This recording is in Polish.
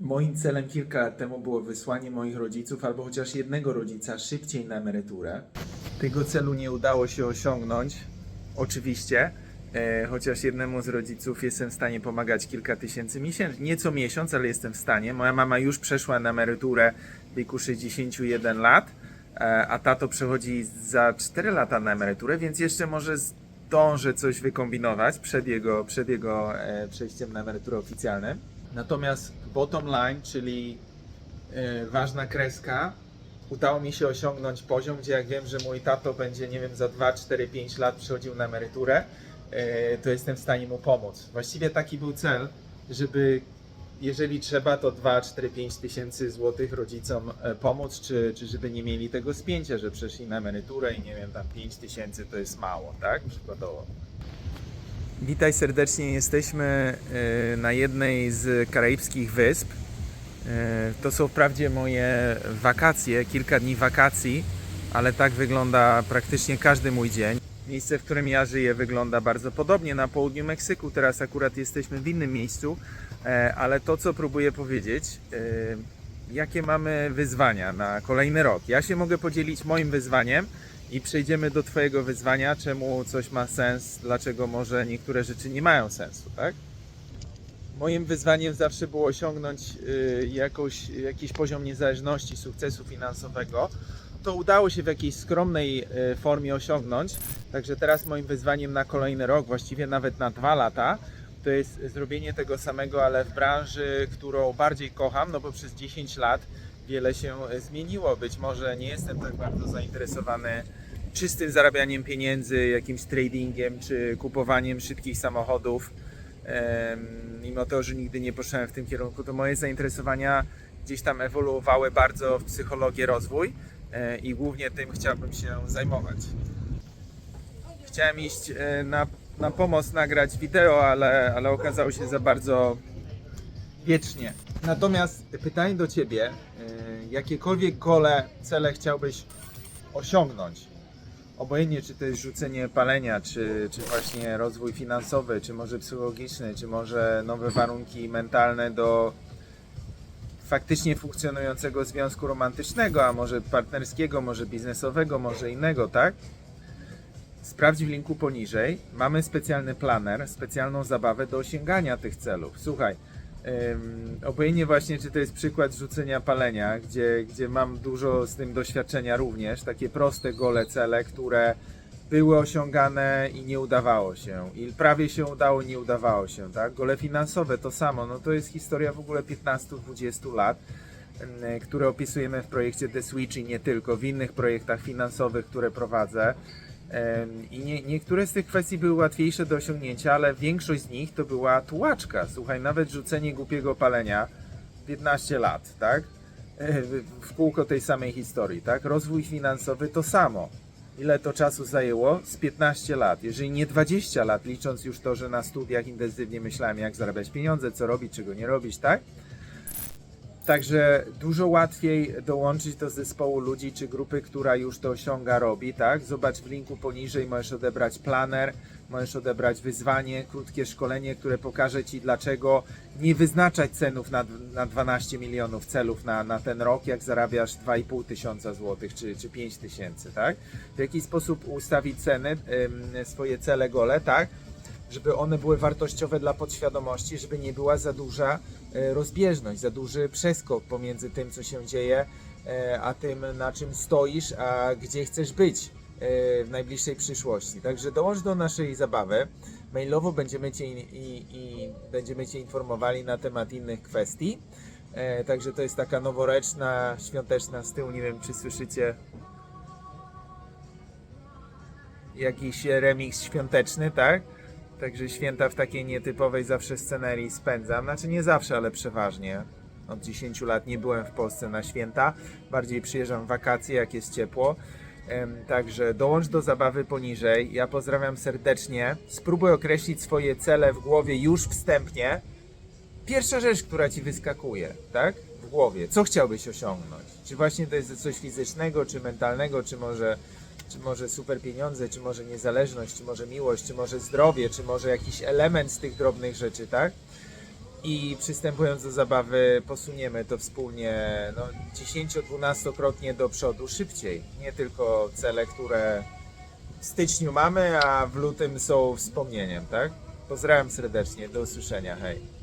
Moim celem kilka lat temu było wysłanie moich rodziców albo chociaż jednego rodzica szybciej na emeryturę. Tego celu nie udało się osiągnąć, oczywiście, e, chociaż jednemu z rodziców jestem w stanie pomagać kilka tysięcy miesięcznie, nie co miesiąc, ale jestem w stanie. Moja mama już przeszła na emeryturę w wieku 61 lat, e, a tato przechodzi za 4 lata na emeryturę, więc jeszcze może zdążę coś wykombinować przed jego, przed jego e, przejściem na emeryturę oficjalną. Natomiast bottom line, czyli e, ważna kreska, udało mi się osiągnąć poziom, gdzie jak wiem, że mój tato będzie, nie wiem, za 2, 4, 5 lat przechodził na emeryturę, e, to jestem w stanie mu pomóc. Właściwie taki był cel, żeby jeżeli trzeba, to 2, 4, 5 tysięcy złotych rodzicom e, pomóc, czy, czy żeby nie mieli tego spięcia, że przeszli na emeryturę i nie wiem, tam 5 tysięcy to jest mało, tak? Przykładowo. Witaj serdecznie. Jesteśmy e, na jednej z karaibskich wysp. E, To są wprawdzie moje wakacje, kilka dni wakacji, ale tak wygląda praktycznie każdy mój dzień. Miejsce, w którym ja żyję, wygląda bardzo podobnie na południu Meksyku. Teraz akurat jesteśmy w innym miejscu, e, ale to, co próbuję powiedzieć, jakie mamy wyzwania na kolejny rok. Ja się mogę podzielić moim wyzwaniem i przejdziemy do Twojego wyzwania, czemu coś ma sens, dlaczego może niektóre rzeczy nie mają sensu, tak? Moim wyzwaniem zawsze było osiągnąć y, jakiś poziom niezależności, sukcesu finansowego. To udało się w jakiejś skromnej y, formie osiągnąć. Także teraz moim wyzwaniem na kolejny rok, właściwie nawet na dwa lata, to jest zrobienie tego samego, ale w branży, którą bardziej kocham, no bo przez 10 lat wiele się zmieniło. Być może nie jestem tak bardzo zainteresowany czystym zarabianiem pieniędzy, jakimś tradingiem czy kupowaniem szybkich samochodów. Mimo to, że nigdy nie poszedłem w tym kierunku, to moje zainteresowania gdzieś tam ewoluowały bardzo w psychologię, rozwój e, i głównie tym chciałbym się zajmować. Chciałem iść e, na, na pomoc nagrać wideo, ale, ale okazało się za bardzo wiecznie. Natomiast pytanie do Ciebie, e, jakiekolwiek gole, cele chciałbyś osiągnąć? Obojętnie, czy to jest rzucenie palenia, czy, czy właśnie rozwój finansowy, czy może psychologiczny, czy może nowe warunki mentalne do faktycznie funkcjonującego związku romantycznego, a może partnerskiego, może biznesowego, może innego, tak? Sprawdź w linku poniżej. Mamy specjalny planer, specjalną zabawę do osiągania tych celów. Słuchaj, ym, obojętnie właśnie, czy to jest przykład rzucenia palenia, gdzie, gdzie mam dużo z tym doświadczenia również, takie proste, gole cele, które były osiągane i nie udawało się. I prawie się udało, nie udawało się, tak? Gole finansowe to samo, no to jest historia w ogóle 15-20 lat, które opisujemy w projekcie The Switch i nie tylko, w innych projektach finansowych, które prowadzę. I nie, niektóre z tych kwestii były łatwiejsze do osiągnięcia, ale większość z nich to była tułaczka. Słuchaj, nawet rzucenie głupiego palenia 15 lat, tak? W kółko tej samej historii, tak? Rozwój finansowy to samo. Ile to czasu zajęło? Z 15 lat, jeżeli nie 20 lat, licząc już to, że na studiach intensywnie myślałem, jak zarabiać pieniądze, co robić, czego nie robić, tak? Także dużo łatwiej dołączyć do zespołu ludzi czy grupy, która już to osiąga, robi, tak? Zobacz w linku poniżej, możesz odebrać planer, możesz odebrać wyzwanie, krótkie szkolenie, które pokaże Ci, dlaczego nie wyznaczać cenów na, na 12 milionów celów na, na ten rok, jak zarabiasz 2,5 tysiąca złotych czy, czy 5 tysięcy, tak? W jaki sposób ustawić ceny, swoje cele, gole, tak? Żeby one były wartościowe dla podświadomości, żeby nie była za duża e, rozbieżność, za duży przeskok pomiędzy tym, co się dzieje, e, a tym, na czym stoisz, a gdzie chcesz być e, w najbliższej przyszłości. Także dołącz do naszej zabawy. Mailowo będziemy Cię, i, i będziemy cię informowali na temat innych kwestii. Także to jest taka noworoczna, świąteczna z tyłu. Nie wiem, czy słyszycie jakiś remix świąteczny, tak? Także święta w takiej nietypowej zawsze scenerii spędzam. Znaczy nie zawsze, ale przeważnie. Od 10 lat nie byłem w Polsce na święta. Bardziej przyjeżdżam w wakacje, jak jest ciepło. Także dołącz do zabawy poniżej. Ja pozdrawiam serdecznie. Spróbuj określić swoje cele w głowie już wstępnie. Pierwsza rzecz, która ci wyskakuje, tak? W głowie. Co chciałbyś osiągnąć? Czy właśnie to jest coś fizycznego, czy mentalnego, czy może czy może super pieniądze, czy może niezależność, czy może miłość, czy może zdrowie, czy może jakiś element z tych drobnych rzeczy, tak? i przystępując do zabawy posuniemy to wspólnie no, 10-12-krotnie do przodu szybciej. Nie tylko cele, które w styczniu mamy, a w lutym są wspomnieniem, tak? Pozdrawiam serdecznie, do usłyszenia, hej.